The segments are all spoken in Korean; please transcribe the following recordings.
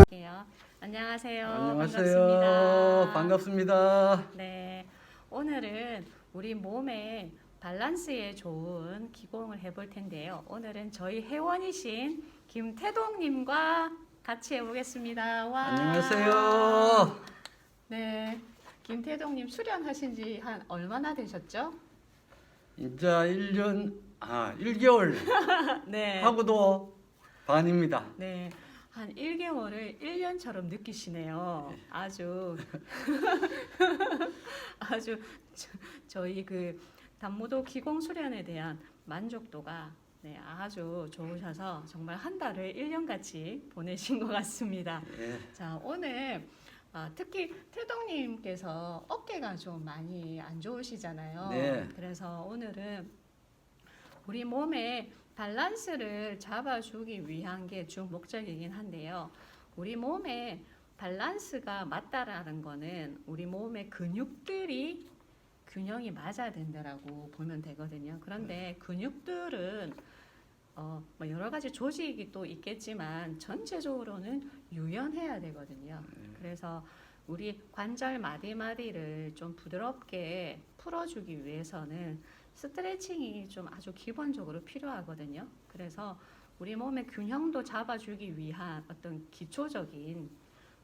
할게요. 안녕하세요. 안녕하세요. 반갑습니다. 네, 오늘은 우리 몸의 밸런스에 좋은 기공을 해볼 텐데요. 오늘은 저희 회원이신 김태동님과 같이 해보겠습니다. 와. 안녕하세요. 네, 김태동님 수련하신 지 한 얼마나 되셨죠? 이제 1년 아 1개월 네. 하고도 반입니다. 네. 한 1개월을 1년처럼 느끼시네요. 아주 아주 저, 저희 그 단무도 기공 수련에 대한 만족도가 네, 아주 좋으셔서 정말 한 달을 1년 같이 보내신 것 같습니다. 예. 자, 오늘 아, 특히 태동님께서 어깨가 좀 많이 안 좋으시잖아요. 네. 그래서 오늘은 우리 몸의 밸런스를 잡아주기 위한 게 주 목적이긴 한데요. 우리 몸의 밸런스가 맞다라는 거는 우리 몸의 근육들이 균형이 맞아야 된다라고 보면 되거든요. 그런데 근육들은 어, 뭐 여러 가지 조직이 또 있겠지만 전체적으로는 유연해야 되거든요. 그래서 우리 관절 마디마디를 좀 부드럽게 풀어주기 위해서는 스트레칭이 좀 아주 기본적으로 필요하거든요. 그래서 우리 몸의 균형도 잡아주기 위한 어떤 기초적인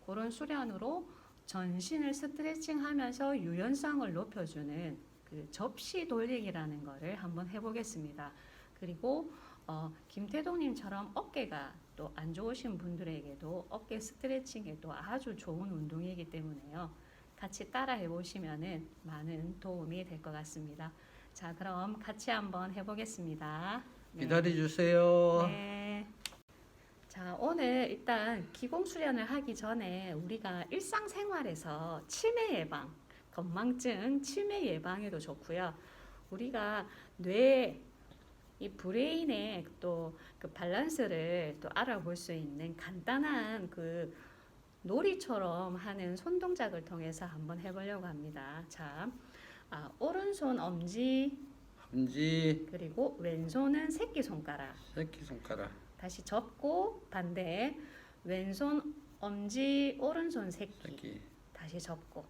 그런 수련으로 전신을 스트레칭하면서 유연성을 높여주는 그 접시 돌리기라는 거를 한번 해보겠습니다. 그리고 어, 김태동님처럼 어깨가 또 안 좋으신 분들에게도 어깨 스트레칭에도 아주 좋은 운동이기 때문에요. 같이 따라 해보시면은 많은 도움이 될 것 같습니다. 자, 그럼 같이 한번 해보겠습니다. 네. 기다려 주세요. 네. 자, 오늘 일단 기공 수련을 하기 전에 우리가 일상생활에서 치매 예방, 건망증 치매 예방에도 좋고요. 우리가 뇌, 이 브레인의 또 그 밸런스를 또 알아볼 수 있는 간단한 그 놀이처럼 하는 손 동작을 통해서 한번 해보려고 합니다. 자, 아, 오른손 엄지. 엄지. 그리고 왼손은 새끼 손가락. 새끼 손가락. 다시 접고 반대. 왼손 엄지 오른손 새끼. 새끼. 다시 접고.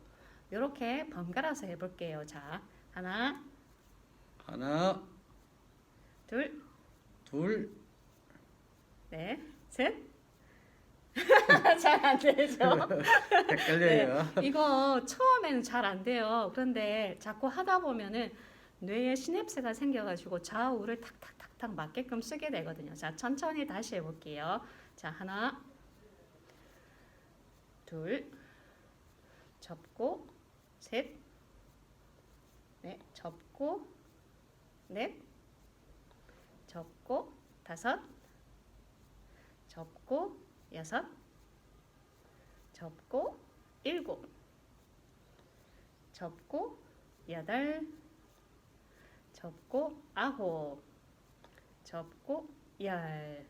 이렇게 번갈아서 해볼게요. 자 하나. 하나. 둘. 둘. 넷 잘 안 되죠? 헷갈려요. 이거 처음에는 잘 안 돼요. 그런데 자꾸 하다 보면은 뇌에 시냅스가 생겨가지고 좌우를 탁탁탁탁 맞게끔 쓰게 되거든요. 자, 천천히 다시 해볼게요. 자, 하나, 둘, 접고, 셋, 네, 접고, 넷, 접고, 다섯, 접고, 여섯, 접고, 일곱, 접고, 여덟, 접고, 아홉, 접고, 열.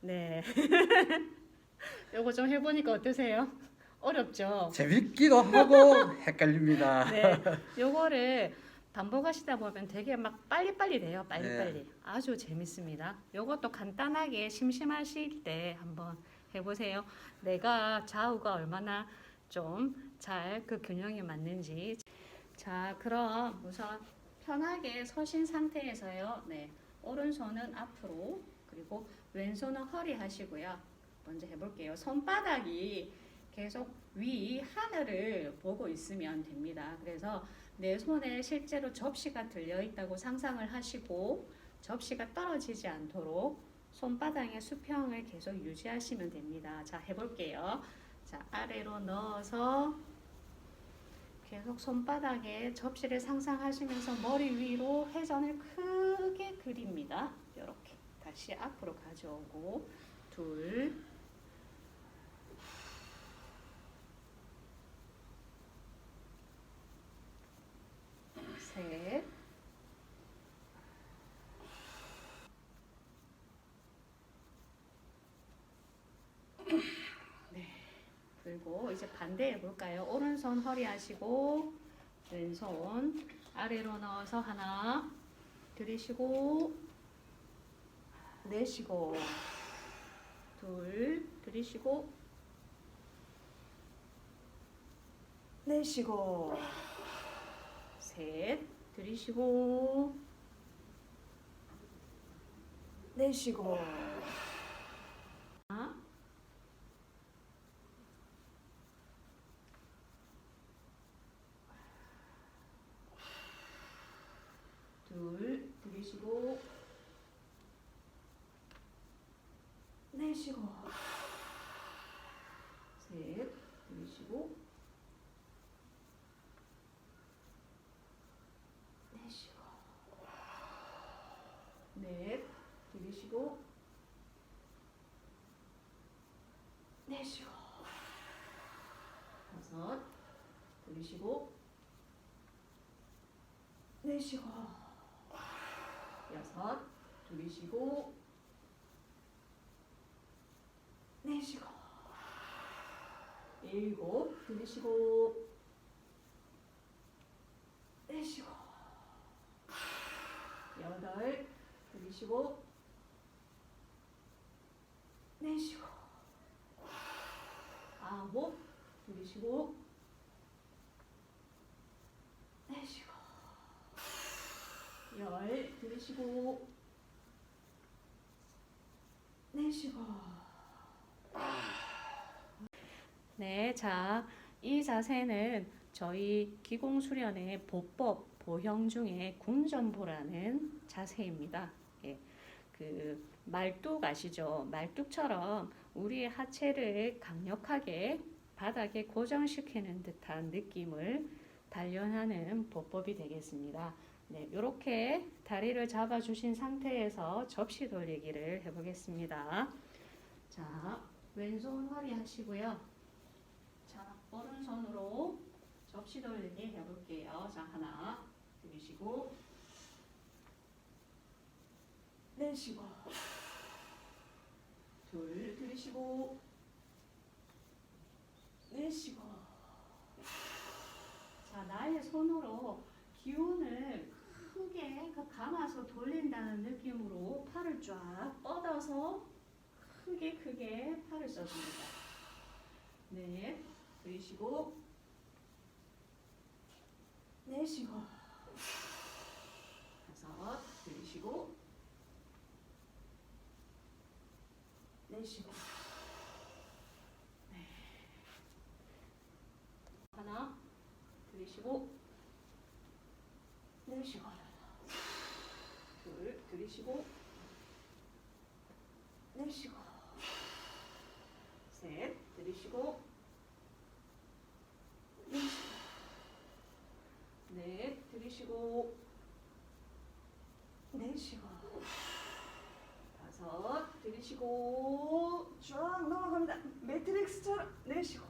네. 요거 좀 해보니까 어떠세요? 어렵죠? 재밌기도 하고 헷갈립니다. 네. 요거를 반복하시다 보면 되게 막 빨리빨리 돼요. 빨리빨리. 아주 재밌습니다. 요것도 간단하게 심심하실 때 한번 해보세요. 내가 좌우가 얼마나 좀 잘 그 균형이 맞는지. 자, 그럼 우선 편하게 서신 상태에서요. 네. 오른손은 앞으로 그리고 왼손은 허리 하시고요. 먼저 해볼게요. 손바닥이 계속 위 하늘을 보고 있으면 됩니다. 그래서 내 손에 실제로 접시가 들려 있다고 상상을 하시고 접시가 떨어지지 않도록 손바닥의 수평을 계속 유지하시면 됩니다. 자, 해볼게요. 자, 아래로 넣어서 계속 손바닥에 접시를 상상하시면서 머리 위로 회전을 크게 그립니다. 이렇게 다시 앞으로 가져오고 둘, 셋, 네, 그리고 이제 반대 해볼까요? 오른손 허리 하시고 왼손 아래로 넣어서 하나 들이쉬고 내쉬고 둘 들이쉬고 내쉬고 셋 들이쉬고. 내쉬고. 하나 둘 들이쉬고. 내쉬고. 셋 들이쉬고 넷 들이쉬고 내쉬고. 다섯. 들이쉬고. 내쉬고. 여섯. 들이쉬고. 내쉬고. 일곱. 들이쉬고. 내쉬고. 여덟. 들이쉬고 내쉬고. 아홉. 들이쉬고. 내쉬고. 열. 들이쉬고. 내쉬고. 네, 자, 이 자세는 저희 기공 수련의 보법 보형 중에 궁전보라는 자세입니다. 예, 그 말뚝 아시죠? 말뚝처럼 우리의 하체를 강력하게 바닥에 고정시키는 듯한 느낌을 단련하는 보법이 되겠습니다. 네, 이렇게 다리를 잡아주신 상태에서 접시 돌리기를 해보겠습니다. 자, 왼손 허리 하시고요. 자, 오른손으로 접시 돌리기 해볼게요. 자, 하나 들이쉬고 내쉬고 둘 들이쉬고. 내쉬고. 자, 나의 손으로 기운을 크게 그 감아서 돌린다는 느낌으로 팔을 쫙 뻗어서 크게 크게 팔을 써줍니다. 네, 들이쉬고. 내쉬고. 다섯, 들이쉬고 내쉬고. 네. 하나, 들이쉬고 내쉬고. 둘, 들이쉬고 내쉬고. 셋, 들이쉬고 내쉬고. 넷, 들이쉬고 내쉬고. 다섯, 들이쉬고. 매트릭스처럼 내쉬고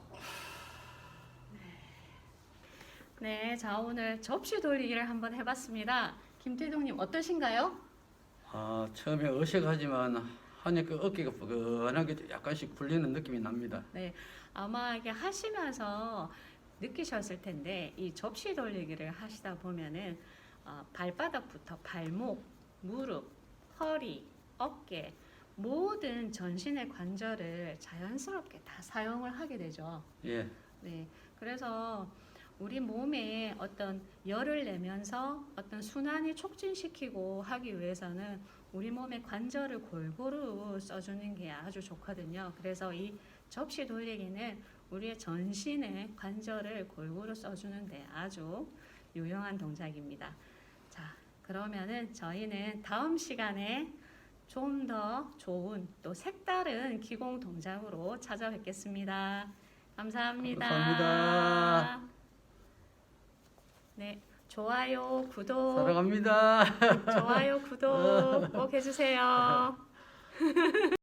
네, 자 오늘 접시 돌리기를 한번 해봤습니다. 김태동님 어떠신가요? 아, 처음에 어색하지만 하니까 어깨가 뻐근하게 약간씩 풀리는 느낌이 납니다. 네, 아마 이게 하시면서 느끼셨을 텐데 이 접시 돌리기를 하시다 보면은 어, 발바닥부터 발목, 무릎, 허리, 어깨 모든 전신의 관절을 자연스럽게 다 사용을 하게 되죠. 예, 네, 그래서 우리 몸에 어떤 열을 내면서 어떤 순환이 촉진시키고 하기 위해서는 우리 몸의 관절을 골고루 써주는 게 아주 좋거든요. 그래서 이 접시 돌리기는 우리의 전신의 관절을 골고루 써주는데 아주 유용한 동작입니다. 자, 그러면은 저희는 다음 시간에 좀 더 좋은 또 색다른 기공 동작으로 찾아뵙겠습니다. 감사합니다. 감사합니다. 네, 좋아요, 구독, 사랑합니다. 좋아요, 구독 꼭 해주세요.